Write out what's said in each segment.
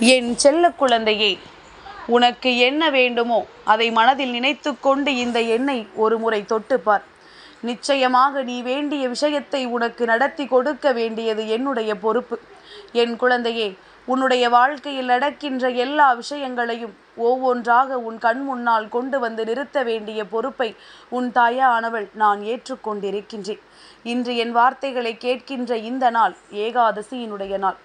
என் செல்ல குழந்தையே உனக்கு என்ன வேண்டுமோ அதை மனதில் நினைத்து கொண்டு இந்த எண்ணை ஒரு முறை தொட்டுப்பார் நிச்சயமாக நீ வேண்டிய விஷயத்தை உனக்கு நடத்தி கொடுக்க வேண்டியது என்னுடைய பொறுப்பு. என் குழந்தையே உன்னுடைய வாழ்க்கையில் நடக்கின்ற எல்லா விஷயங்களையும் ஒவ்வொன்றாக உன் கண் முன்னால் கொண்டு வந்து நிறுத்த வேண்டிய பொறுப்பை உன் தாயானவள் நான் ஏற்றுக்கொண்டிருக்கின்றேன். இன்று என் வார்த்தைகளை கேட்கின்ற இந்த நாள் ஏகாதசியினுடைய நாள்.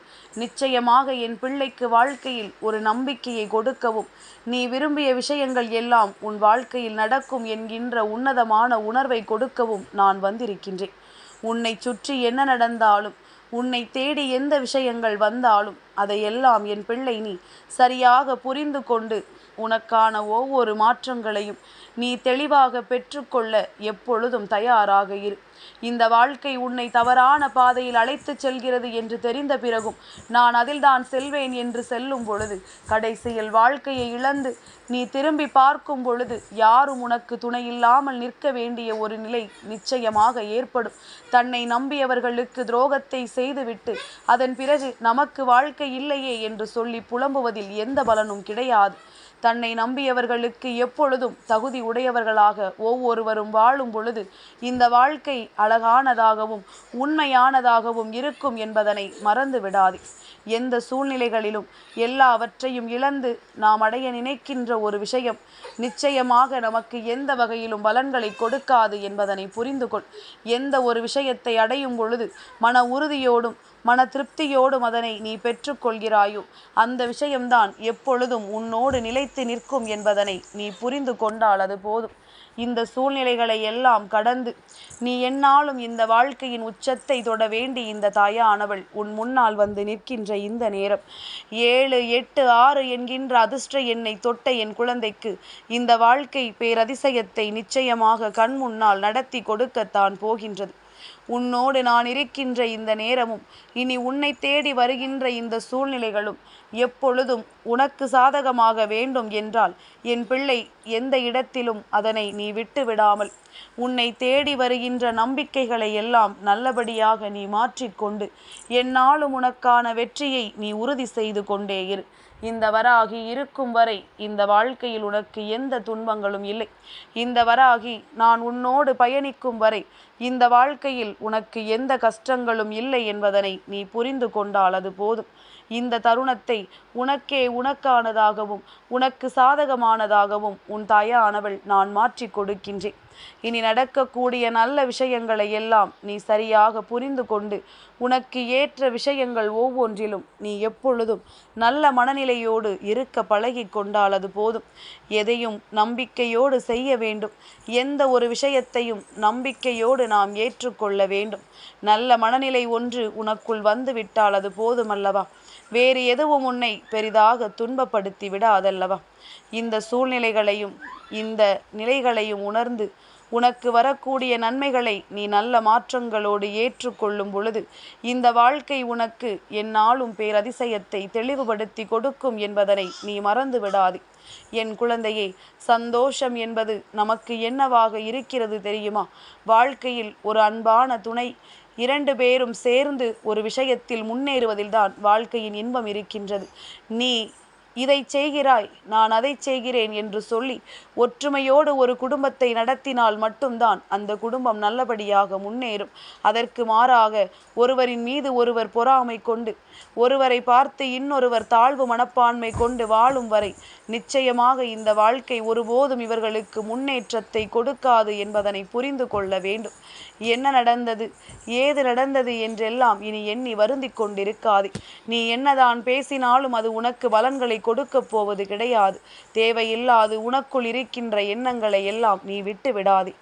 நிச்சயமாக என் பிள்ளைக்கு வாழ்க்கையில் ஒரு நம்பிக்கையை கொடுக்கவும் நீ விரும்பிய விஷயங்கள் எல்லாம் உன் வாழ்க்கையில் நடக்கும் என்கின்ற உன்னதமான உணர்வை கொடுக்கவும் நான் வந்திருக்கின்றேன். உன்னை சுற்றி என்ன நடந்தாலும் உன்னை தேடி எந்த விஷயங்கள் வந்தாலும் அதையெல்லாம் என் பிள்ளை நீ சரியாக புரிந்து கொண்டு உனக்கான ஒவ்வொரு மாற்றங்களையும் நீ தெளிவாக பெற்றுக்கொள்ள எப்பொழுதும் தயாராக இரு. இந்த வாழ்க்கை உன்னை தவறான பாதையில் அழைத்துச் செல்கிறது என்று தெரிந்த பிறகும் நான் அதில்தான் செல்வேன் என்று செல்லும் பொழுது கடைசியில் வாழ்க்கையை இழந்து நீ திரும்பி பார்க்கும் பொழுது யாரும் உனக்கு துணையில்லாமல் நிற்க வேண்டிய ஒரு நிலை நிச்சயமாக ஏற்படும். தன்னை நம்பியவர்களுக்கு துரோகத்தை செய்துவிட்டு அதன் பிறகு நமக்கு வாழ்க்கை இல்லையே என்று சொல்லி புலம்புவதில் எந்த பலனும் கிடையாது. தன்னை நம்பியவர்களுக்கு எப்பொழுதும் தகுதி உடையவர்களாக ஒவ்வொருவரும் வாழும் பொழுது இந்த வாழ்க்கை அழகானதாகவும் உண்மையானதாகவும் இருக்கும் என்பதனை மறந்து விடாதே. எந்த சூழ்நிலைகளிலும் எல்லாவற்றையும் இழந்து நாம் அடைய நினைக்கின்ற ஒரு விஷயம் நிச்சயமாக நமக்கு எந்த வகையிலும் பலன்களை கொடுக்காது என்பதனை புரிந்து கொள் எந்த ஒரு விஷயத்தை அடையும் பொழுது மன உறுதியோடும் மன திருப்தியோடும் அதனை நீ பெற்றுக்கொள்கிறாயோ? அந்த விஷயம்தான் எப்பொழுதும் உன்னோடு நிலைத்து நிற்கும் என்பதனை நீ புரிந்து கொண்டால் அது போதும். இந்த சூழ்நிலைகளை எல்லாம் கடந்து நீ என்னாலும் இந்த வாழ்க்கையின் உச்சத்தை தொட வேண்டி இந்த தாயானவள் உன் முன்னால் வந்து நிற்கின்ற இந்த நேரம். ஏழு எட்டு ஆறு என்கின்ற அதிர்ஷ்ட எண்ணை தொட்ட என் குழந்தைக்கு இந்த வாழ்க்கை பேரதிசயத்தை நிச்சயமாக கண் முன்னால் நடத்தி கொடுக்கத்தான் போகின்றது. உன்னோடு நான் இருக்கின்ற இந்த நேரமும் இனி உன்னை தேடி வருகின்ற இந்த சூழ்நிலைகளும் எப்பொழுதும் உனக்கு சாதகமாக வேண்டும் என்றால் என் பிள்ளை எந்த இடத்திலும் அதனை நீ விட்டு விடாமல் உன்னை தேடி வருகின்ற நம்பிக்கைகளை எல்லாம் நல்லபடியாக நீ மாற்றிக்கொண்டு என்னாலும் உனக்கான வெற்றியை நீ உறுதி செய்து கொண்டே இரு. இந்த வராகி இருக்கும் வரை இந்த வாழ்க்கையில் உனக்கு எந்த துன்பங்களும் இல்லை. இந்த வராகி நான் உன்னோடு பயணிக்கும் வரை இந்த வாழ்க்கையில் உனக்கு எந்த கஷ்டங்களும் இல்லை என்பதனை நீ புரிந்து கொண்டால் அது போதும். இந்த தருணத்தை உனக்கே உனக்கானதாகவும் உனக்கு சாதகமானதாகவும் உன் தாயானவள் நான் மாற்றி கொடுக்கின்றேன். இனி நடக்கக்கூடிய நல்ல விஷயங்களை எல்லாம் நீ சரியாக புரிந்து கொண்டு உனக்கு ஏற்ற விஷயங்கள் ஒவ்வொன்றிலும் நீ எப்பொழுதும் நல்ல மனநிலையோடு இருக்க பழகி கொண்டால் அது போதும். எதையும் நம்பிக்கையோடு செய்ய வேண்டும். எந்த ஒரு விஷயத்தையும் நம்பிக்கையோடு நாம் ஏற்றுக்கொள்ள வேண்டும். நல்ல மனநிலை ஒன்று உனக்குள் வந்துவிட்டால் அது போதுமல்லவா? வேறு எதுவும் உன்னை பெரிதாக துன்பப்படுத்தி விடாதல்லவா? இந்த சூழ்நிலைகளையும் இந்த நிலைகளையும் உணர்ந்து உனக்கு வரக்கூடிய நன்மைகளை நீ நல்ல மாற்றங்களோடு ஏற்றுக்கொள்ளும் பொழுது இந்த வாழ்க்கை உனக்கு என்னாலும் பேரதிசயத்தை தெளிவுபடுத்தி கொடுக்கும் என்பதனை நீ மறந்து விடாது. என் குழந்தையே சந்தோஷம் என்பது நமக்கு என்னவாக இருக்கிறது தெரியுமா? வாழ்க்கையில் ஒரு அன்பான துணை இரண்டு பேரும் சேர்ந்து ஒரு விஷயத்தில் முன்னேறுவதில்தான் வாழ்க்கையின் இன்பம் இருக்கின்றது. நீ இதை செய்கிறாய் நான் அதை செய்கிறேன் என்று சொல்லி ஒற்றுமையோடு ஒரு குடும்பத்தை நடத்தினால் மட்டும்தான் அந்த குடும்பம் நல்லபடியாக முன்னேறும். அதற்கு மாறாக ஒருவரின் மீது ஒருவர் பொறாமை கொண்டு ஒருவரை பார்த்து இன்னொருவர் தாழ்வு மனப்பான்மை கொண்டு வாழும் வரை நிச்சயமாக இந்த வாழ்க்கை ஒருபோதும் இவர்களுக்கு முன்னேற்றத்தை கொடுக்காது என்பதனை புரிந்து கொள்ள வேண்டும். என்ன நடந்தது? ஏது நடந்தது என்றெல்லாம் இனி எண்ணி வருந்திக் கொண்டிருக்காது. நீ என்னதான் பேசினாலும் அது உனக்கு பலன்களை கொடுக்கப் போவது கிடையாது. தேவையில்லாது உனக்குள் இருக்கின்ற எண்ணங்களை எல்லாம் நீ விட்டு விடாதே.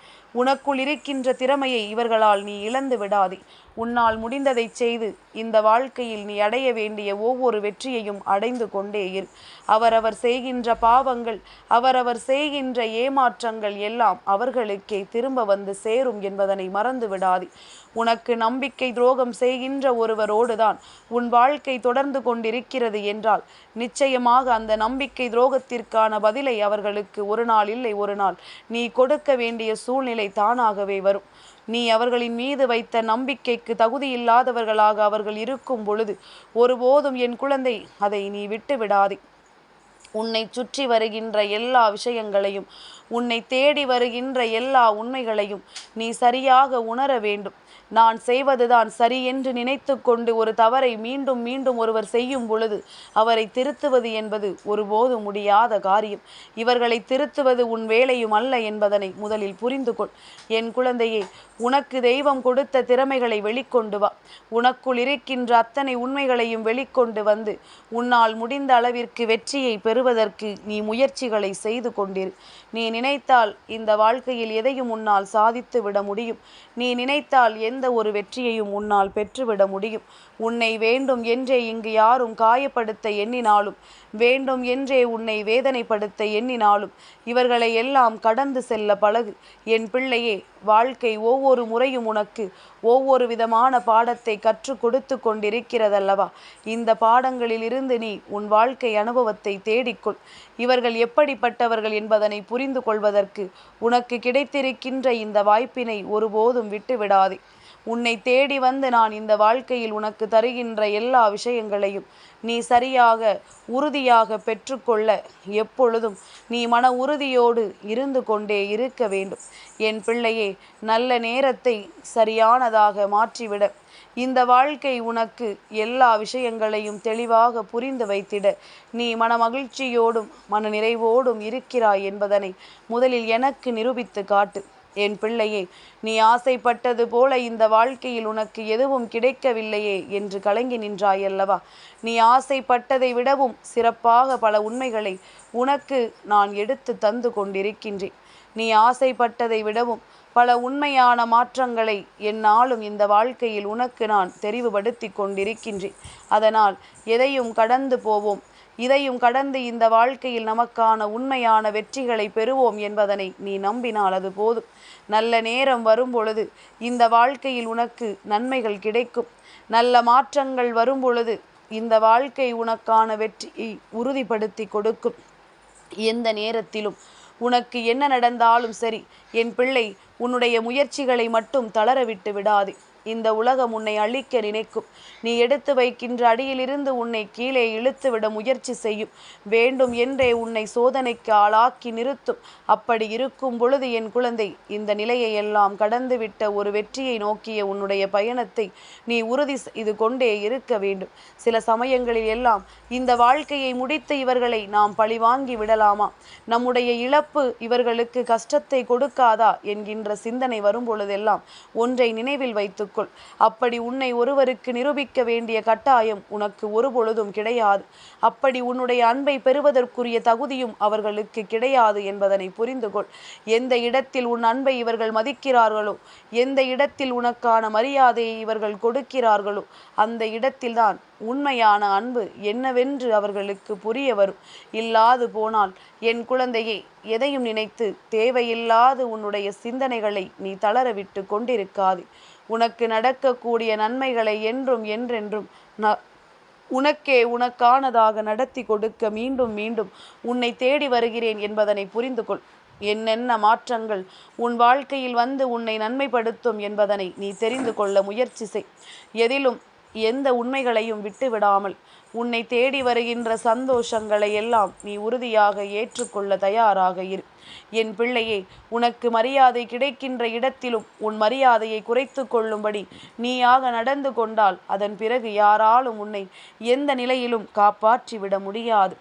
உனக்குள் இருக்கின்ற திறமையை இவர்களால் நீ இழந்து விடாதே. உன்னால் முடிந்ததை செய்து இந்த வாழ்க்கையில் நீ அடைய வேண்டிய ஒவ்வொரு வெற்றியையும் அடைந்து கொண்டே இரு. அவரவர் செய்கின்ற பாவங்கள் அவரவர் செய்கின்ற ஏமாற்றங்கள் எல்லாம் அவர்களுக்கே திரும்ப வந்து சேரும் என்பதனை மறந்து விடாதே. உனக்கு நம்பிக்கை துரோகம் செய்கின்ற ஒருவரோடுதான் உன் வாழ்க்கை தொடர்ந்து கொண்டிருக்கிறது என்றால் நிச்சயமாக அந்த நம்பிக்கை துரோகத்திற்கான பதிலை அவர்களுக்கு ஒரு நாள் இல்லை ஒரு நாள். நீ கொடுக்க வேண்டிய சூழ்நிலை தானாகவே வரும். நீ அவர்களின் மீது வைத்த நம்பிக்கைக்கு தகுதியில்லாதவர்களாக அவர்கள் இருக்கும் பொழுது ஒருபோதும் என் குழந்தை அதை நீ விட்டு விடாதே உன்னை சுற்றி வருகின்ற எல்லா விஷயங்களையும் உன்னை தேடி வருகின்ற எல்லா உண்மைகளையும் நீ சரியாக உணர வேண்டும். நான் செய்வதுதான் சரி என்று நினைத்து கொண்டு ஒரு தவறை மீண்டும் மீண்டும் ஒருவர் செய்யும் பொழுது அவரை திருத்துவது என்பது ஒருபோது முடியாத காரியம். இவர்களை திருத்துவது உன் வேலையும் அல்ல என்பதனை முதலில் புரிந்து கொள். என் குழந்தையே உனக்கு தெய்வம் கொடுத்த திறமைகளை வெளிக்கொண்டு வா. உனக்குள் இருக்கின்ற அத்தனை உண்மைகளையும் வெளிக்கொண்டு வந்து உன்னால் முடிந்த அளவிற்கு வெற்றியை பெறுவதற்கு நீ முயற்சிகளை செய்து கொண்டிரு. நீ நினைத்தால் இந்த வாழ்க்கையில் எதையும் உன்னால் சாதித்து விட முடியும். நீ நினைத்தால் எந்த ஒரு வெற்றியையும் உன்னால் பெற்றுவிட முடியும். உன்னை வேண்டும் என்றே இங்கு யாரும் காயப்படுத்த எண்ணினாலும் வேண்டும் என்றே உன்னை வேதனைப்படுத்த எண்ணினாலும் இவர்களை எல்லாம் கடந்து செல்ல பழகு. என் பிள்ளையே வாழ்க்கை ஒவ்வொரு முறையும் உனக்கு ஒவ்வொரு விதமான பாடத்தை கற்றுக் கொடுத்து கொண்டிருக்கிறதல்லவா? இந்த பாடங்களில் இருந்து நீ உன் வாழ்க்கை அனுபவத்தை தேடிக்கொள். இவர்கள் எப்படிப்பட்டவர்கள் என்பதனை புரிந்து கொள்வதற்கு உனக்கு கிடைத்திருக்கின்ற இந்த வாய்ப்பினை ஒருபோதும் விட்டுவிடாதே. உன்னை தேடி வந்து நான் இந்த வாழ்க்கையில் உனக்கு தருகின்ற எல்லா விஷயங்களையும் நீ சரியாக உறுதியாக பெற்றுக்கொள்ள எப்பொழுதும் நீ மன உறுதியோடு இருந்து கொண்டே இருக்க வேண்டும். என் பிள்ளையே நல்ல நேரத்தை சரியானதாக மாற்றிவிட. இந்த வாழ்க்கை உனக்கு எல்லா விஷயங்களையும் தெளிவாக புரிந்து வைத்திட. நீ மன மகிழ்ச்சியோடும் மன நிறைவோடும் இருக்கிறாய் என்பதனை முதலில் எனக்கு நிரூபித்து காட்டு. என் பிள்ளையே நீ ஆசைப்பட்டது போல இந்த வாழ்க்கையில் உனக்கு எதுவும் கிடைக்கவில்லையே என்று கலங்கி நின்றாயல்லவா? நீ ஆசைப்பட்டதை விடவும் சிறப்பாக பல உண்மைகளை உனக்கு நான் எடுத்து தந்து கொண்டிருக்கின்றேன். நீ ஆசைப்பட்டதை விடவும் பல உண்மையான மாற்றங்களை என்னாலும் இந்த வாழ்க்கையில் உனக்கு நான் தெரிவுபடுத்தி கொண்டிருக்கின்றேன். அதனால் எதையும் கடந்து போவோம். இதையும் கடந்து இந்த வாழ்க்கையில் நமக்கான உண்மையான வெற்றிகளை பெறுவோம் என்பதனை நீ நம்பினால் அது போதும். நல்ல நேரம் வரும் பொழுது இந்த வாழ்க்கையில் உனக்கு நன்மைகள் கிடைக்கும். நல்ல மாற்றங்கள் வரும் பொழுது இந்த வாழ்க்கை உனக்கான வெற்றியை உறுதிப்படுத்தி கொடுக்கும். எந்த நேரத்திலும் உனக்கு என்ன நடந்தாலும் சரி என் பிள்ளை உன்னுடைய முயற்சிகளை மட்டும் தளரவிட்டு விடாதே. இந்த உலகம் உன்னை அழிக்க நினைக்கும். நீ எடுத்து வைக்கின்ற அடியிலிருந்து உன்னை கீழே இழுத்துவிட முயற்சி செய்யும். வேண்டும் என்றே உன்னை சோதனைக்கு ஆளாக்கி நிறுத்தும். அப்படி இருக்கும் பொழுது என் குழந்தை இந்த நிலையை எல்லாம் கடந்துவிட்ட ஒரு வெற்றியை நோக்கிய உன்னுடைய பயணத்தை நீ உறுதி செய்து கொண்டே இருக்க வேண்டும். சில சமயங்களில் எல்லாம் இந்த வாழ்க்கையை முடித்த இவர்களை நாம் பழிவாங்கி விடலாமா? நம்முடைய இழப்பு இவர்களுக்கு கஷ்டத்தை கொடுக்காதா? என்கின்ற சிந்தனை வரும் பொழுதெல்லாம் ஒன்றை நினைவில் வைத்து வைத்துக்கொள் அப்படி உன்னை ஒருவருக்கு நிரூபிக்க வேண்டிய கட்டாயம் உனக்கு ஒரு பொழுதும் கிடையாது. அப்படி உன்னுடைய அன்பை பெறுவதற்குரிய தகுதியும் அவர்களுக்கு கிடையாது என்பதனை புரிந்து கொள் எந்த இடத்தில் உன் அன்பை இவர்கள் மதிக்கிறார்களோ எந்த இடத்தில் உனக்கான மரியாதையை இவர்கள் கொடுக்கிறார்களோ அந்த இடத்தில்தான் உண்மையான அன்பு என்னவென்று அவர்களுக்கு புரிய வரும். இல்லாது போனால் என் குழந்தையை எதையும் நினைத்து தேவையில்லாது உன்னுடைய சிந்தனைகளை நீ தளரவிட்டு கொண்டிருக்காது. உனக்கு நடக்கக்கூடிய நன்மைகளை என்றும் என்றென்றும் ந உனக்கே உனக்கானதாக நடத்தி கொடுக்க மீண்டும் மீண்டும் உன்னை தேடி வருகிறேன் என்பதனை புரிந்து கொள். என்னென்ன மாற்றங்கள் உன் வாழ்க்கையில் வந்து உன்னை நன்மைப்படுத்தும் என்பதனை நீ தெரிந்து கொள்ள முயற்சி செய். எதிலும் எந்த உண்மைகளையும் விட்டுவிடாமல் உன்னை தேடி வருகின்ற சந்தோஷங்களை எல்லாம் நீ உறுதியாக ஏற்றுக்கொள்ள தயாராக இரு. என் பிள்ளையே உனக்கு மரியாதை கிடைக்கின்ற இடத்திலும் உன் மரியாதையை குறைத்து கொள்ளும்படி நீயாக நடந்து கொண்டால் அதன் பிறகு யாராலும் உன்னை எந்த நிலையிலும் காப்பாற்றிவிட முடியாது.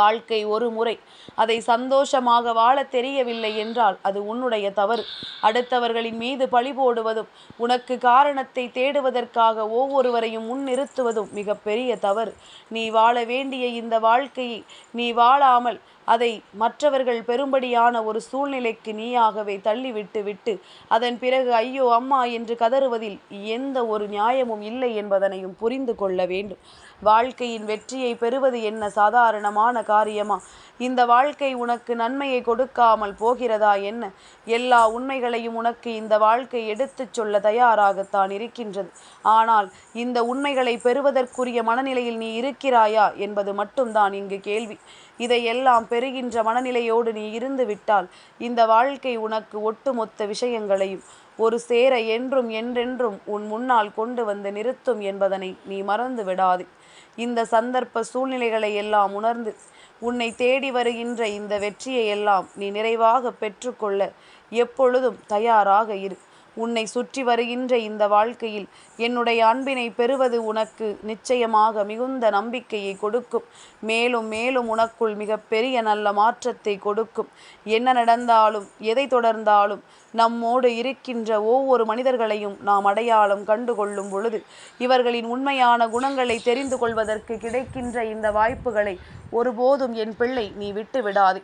வாழ்க்கை ஒரு முறை. அதை சந்தோஷமாக வாழ தெரியவில்லை என்றால் அது உன்னுடைய தவறு. அடுத்தவர்களின் மீது பழி போடுவதும் உனக்கு காரணத்தை தேடுவதற்காக ஒவ்வொருவரையும் முன்னிறுத்துவதும் மிகப்பெரிய தவறு. நீ வாழ வேண்டிய இந்த வாழ்க்கையை நீ வாழாமல் அதை மற்றவர்கள் பெரும்படியான ஒரு சூழ்நிலைக்கு நீயாகவே தள்ளிவிட்டு விட்டு அதன் பிறகு ஐயோ அம்மா என்று கதறுவதில் எந்த ஒரு நியாயமும் இல்லை என்பதனையும் புரிந்து கொள்ள வேண்டும். வாழ்க்கையின் வெற்றியை பெறுவது என்ன சாதாரணமான காரியமா? இந்த வாழ்க்கை உனக்கு நன்மையை கொடுக்காமல் போகிறதா என்ன? எல்லா உண்மைகளையும் உனக்கு இந்த வாழ்க்கை எடுத்துச் சொல்ல தயாராகத்தான் இருக்கின்றது. ஆனால் இந்த உண்மைகளை பெறுவதற்குரிய மனநிலையில் நீ இருக்கிறாயா என்பது மட்டும்தான் இங்கு கேள்வி. இதையெல்லாம் பெறுகின்ற மனநிலையோடு நீ இருந்து விட்டால் இந்த வாழ்க்கை உனக்கு ஒட்டுமொத்த விஷயங்களையும் ஒரு சேர என்றும் என்றென்றும் உன் முன்னால் கொண்டு வந்து நிறுத்தும் என்பதனை நீ மறந்து விடாதே. இந்த சந்தர்ப்ப சூழ்நிலைகளை எல்லாம் உணர்ந்து உன்னை தேடி வருகின்ற இந்த வெற்றியை எல்லாம் நீ நிறைவாக பெற்றுக்கொள்ள எப்பொழுதும் தயாராக இரு. உன்னை சுற்றி வருகின்ற இந்த வாழ்க்கையில் என்னுடைய அன்பினை பெறுவது உனக்கு நிச்சயமாக மிகுந்த நம்பிக்கையை கொடுக்கும். மேலும் மேலும் உனக்குள் மிக பெரிய நல்ல மாற்றத்தை கொடுக்கும். என்ன நடந்தாலும் எதை தொடர்ந்தாலும் நம்மோடு இருக்கின்ற ஒவ்வொரு மனிதர்களையும் நாம் அடையாளம் கண்டுகொள்ளும் பொழுது இவர்களின் உண்மையான குணங்களை தெரிந்து கொள்வதற்கு கிடைக்கின்ற இந்த வாய்ப்புகளை ஒருபோதும் என் பிள்ளை நீ விட்டு விடாது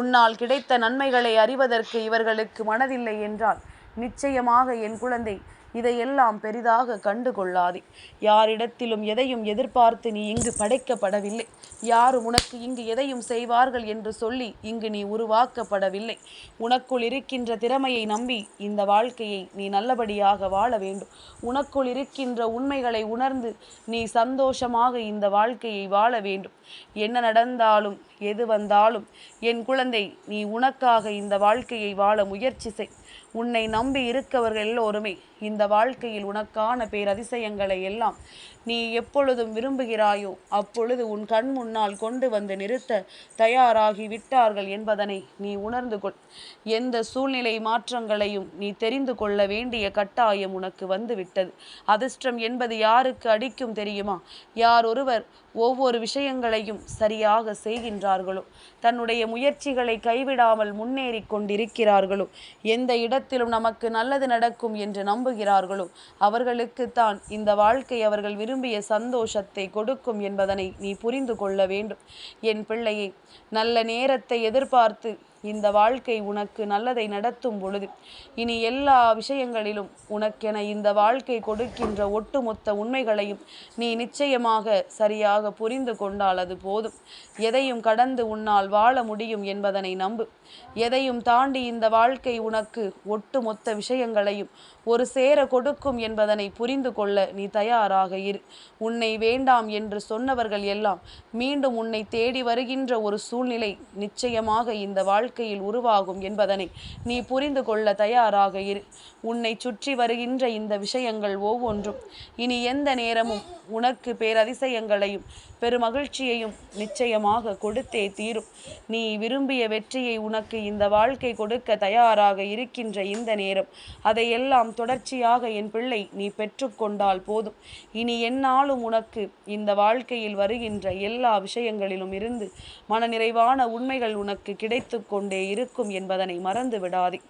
உன்னால் கிடைத்த நன்மைகளை அறிவதற்கு இவர்களுக்கு மனதில்லை என்றால் நிச்சயமாக என் குழந்தை இதையெல்லாம் பெரிதாக கண்டு கொள்ளாதே யாரிடத்திலும் எதையும் எதிர்பார்த்து நீ இங்கு படைக்கப்படவில்லை. யாரும் உனக்கு இங்கு எதையும் செய்வார்கள் என்று சொல்லி இங்கு நீ உருவாக்கப்படவில்லை. உனக்குள் இருக்கின்ற திறமையை நம்பி இந்த வாழ்க்கையை நீ நல்லபடியாக வாழ வேண்டும். உனக்குள் இருக்கின்ற உண்மைகளை உணர்ந்து நீ சந்தோஷமாக இந்த வாழ்க்கையை வாழ வேண்டும். என்ன நடந்தாலும் எது வந்தாலும் என் குழந்தை நீ உனக்காக இந்த வாழ்க்கையை வாழ முயற்சி செய். உன்னை நம்பி இருக்கவர்கள் எல்லோருமே. இந்த வாழ்க்கையில் உனக்கான பேரதிசயங்களை எல்லாம் நீ எப்பொழுதும் விரும்புகிறாயோ அப்பொழுது உன் கண் முன்னால் கொண்டு வந்து நிறுத்த தயாராகி விட்டார்கள் என்பதனை நீ உணர்ந்து கொள். எந்த சூழ்நிலை மாற்றங்களையும் நீ தெரிந்து கொள்ள வேண்டிய கட்டாயம் உனக்கு வந்துவிட்டது. அதிர்ஷ்டம் என்பது யாருக்கு அடிக்கும் தெரியுமா? யார் ஒருவர் ஒவ்வொரு விஷயங்களையும் சரியாக செய்கின்றார்களோ தன்னுடைய முயற்சிகளை கைவிடாமல் முன்னேறி கொண்டிருக்கிறார்களோ எந்த இடத்திலும் நமக்கு நல்லது நடக்கும் என்று நம்புகிறார்களோ? அவர்களுக்குத்தான் இந்த வாழ்க்கை அவர்கள் விரும்பிய சந்தோஷத்தை கொடுக்கும் என்பதனை நீ புரிந்து கொள்ள வேண்டும். என் பிள்ளையை நல்ல நேரத்தை எதிர்பார்த்து இந்த வாழ்க்கை உனக்கு நல்லதை நடத்தும் பொழுது இனி எல்லா விஷயங்களிலும் உனக்கென இந்த வாழ்க்கை கொடுக்கின்ற ஒட்டுமொத்த உண்மைகளையும் நீ நிச்சயமாக சரியாக புரிந்து கொண்டால் அது போதும். எதையும் கடந்து உன்னால் வாழ முடியும் என்பதனை நம்பு. எதையும் தாண்டி இந்த வாழ்க்கை உனக்கு ஒட்டுமொத்த விஷயங்களையும் ஒரு சேர கொடுக்கும் என்பதனை புரிந்து கொள்ள நீ தயாராக இரு. உன்னை வேண்டாம் என்று சொன்னவர்கள் எல்லாம் மீண்டும் உன்னை தேடி வருகின்ற ஒரு சூழ்நிலை நிச்சயமாக இந்த வாழ்க்கையில் உருவாகும் என்பதனை நீ புரிந்து கொள்ள தயாராக இரு. உன்னை சுற்றி வருகின்ற இந்த விஷயங்கள் ஒவ்வொன்றும் இனி எந்த நேரமும் உனக்கு பேரதிசயங்களையும் பெருமகிழ்ச்சியையும் நிச்சயமாக கொடுத்தே தீரும். நீ விரும்பிய வெற்றியை உனக்கு இந்த வாழ்க்கை கொடுக்க தயாராக இருக்கின்ற இந்த நேரம் அதையெல்லாம் தொடர்ச்சியாக என் பிள்ளை நீ பெற்றுக்கொண்டால் போதும். இனி என்னாலும் உனக்கு இந்த வாழ்க்கையில் வருகின்ற எல்லா விஷயங்களிலும் இருந்து மனநிறைவான உண்மைகள் உனக்கு கிடைத்து கொண்டே இருக்கும் என்பதனை மறந்து விடாதே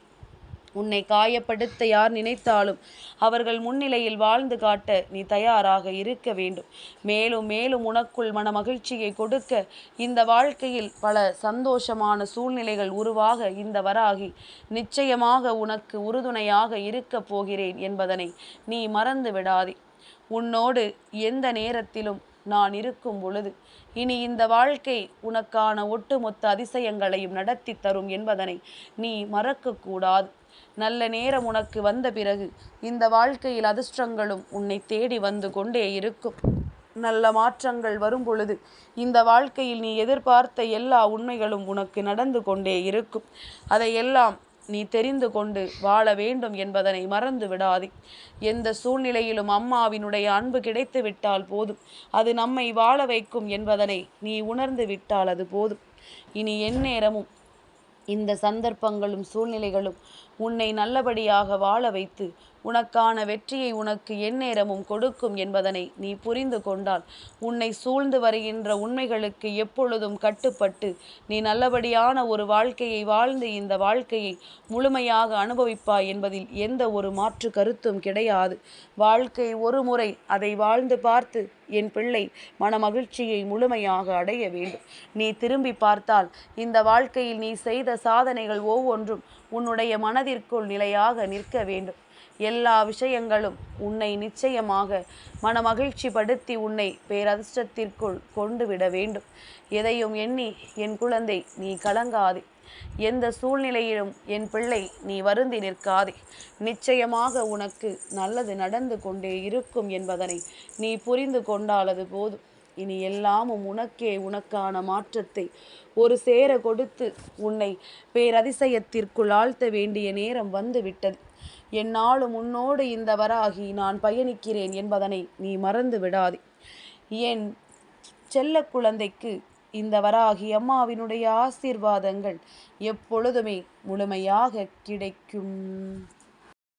உன்னை காயப்படுத்த யார் நினைத்தாலும் அவர்கள் முன்னிலையில் வாழ்ந்து காட்ட நீ தயாராக இருக்க வேண்டும். மேலும் மேலும் உனக்குள் மன மகிழ்ச்சியை கொடுக்க இந்த வாழ்க்கையில் பல சந்தோஷமான சூழ்நிலைகள் உருவாக இந்த வராகி நிச்சயமாக உனக்கு உறுதுணையாக இருக்கப் போகிறேன் என்பதனை நீ மறந்து விடாதே. உன்னோடு எந்த நேரத்திலும் நான் இருக்கும் பொழுது இனி இந்த வாழ்க்கை உனக்கான ஒட்டுமொத்த அதிசயங்களையும் நடத்தி தரும் என்பதனை நீ மறக்கக்கூடாது. நல்ல நேரம் உனக்கு வந்த பிறகு இந்த வாழ்க்கையில் அதிர்ஷ்டங்களும் உன்னை தேடி வந்து கொண்டே இருக்கும். நல்ல மாற்றங்கள் வரும் பொழுது இந்த வாழ்க்கையில் நீ எதிர்பார்த்த எல்லா உண்மைகளும் உனக்கு நடந்து கொண்டே இருக்கும். அதையெல்லாம் நீ தெரிந்து கொண்டு வாழ வேண்டும் என்பதனை மறந்து விடாதே. எந்த சூழ்நிலையிலும் அம்மாவினுடைய அன்பு கிடைத்து விட்டால் போதும். அது நம்மை வாழ வைக்கும் என்பதனை நீ உணர்ந்து விட்டால் அது போதும். இனி எந்நேரமும் இந்த சந்தர்ப்பங்களும் சூழ்நிலைகளும் உன்னை நல்லபடியாக வாழ வைத்து உனக்கான வெற்றியை உனக்கு எந்நேரமும் கொடுக்கும் என்பதனை நீ புரிந்து கொண்டால் உன்னை சூழ்ந்து வருகின்ற உண்மைகளுக்கு எப்பொழுதும் கட்டுப்பட்டு நீ நல்லபடியான ஒரு வாழ்க்கையை வாழ்ந்து இந்த வாழ்க்கையை முழுமையாக அனுபவிப்பாய் என்பதில் எந்த ஒரு மாற்று கருத்தும் கிடையாது. வாழ்க்கை ஒரு முறை அதை வாழ்ந்து பார்த்து என் பிள்ளை மனமகிழ்ச்சியை முழுமையாக அடைய வேண்டும். நீ திரும்பி பார்த்தால் இந்த வாழ்க்கையில் நீ செய்த சாதனைகள் ஒவ்வொன்றும் உன்னுடைய மனதிற்குள் நிலையாக நிற்க வேண்டும். எல்லா விஷயங்களும் உன்னை நிச்சயமாக மனமகிழ்ச்சி படுத்தி உன்னை பேரதிர்ஷ்டத்திற்குள் கொண்டு விட வேண்டும். எதையும் எண்ணி என் குழந்தை நீ கலங்காதே. எந்த சூழ்நிலையிலும் என் பிள்ளை நீ வருந்தி நிற்காதே. நிச்சயமாக உனக்கு நல்லது நடந்து கொண்டே இருக்கும் என்பதனை நீ புரிந்து கொண்டாலது போதும். இனி எல்லாமும் உனக்கே உனக்கான மாற்றத்தை ஒரு சேர கொடுத்து உன்னை பேரதிசயத்திற்குள் ஆழ்த்த வேண்டிய நேரம் வந்து விட்டது என்னாலும் உன்னோடு இந்த வராகி நான் பயணிக்கிறேன் என்பதனை நீ மறந்து விடாதே. என் செல்ல குழந்தைக்கு இந்த வராகி அம்மாவினுடைய ஆசீர்வாதங்கள் எப்பொழுதுமே முழுமையாக கிடைக்கும்.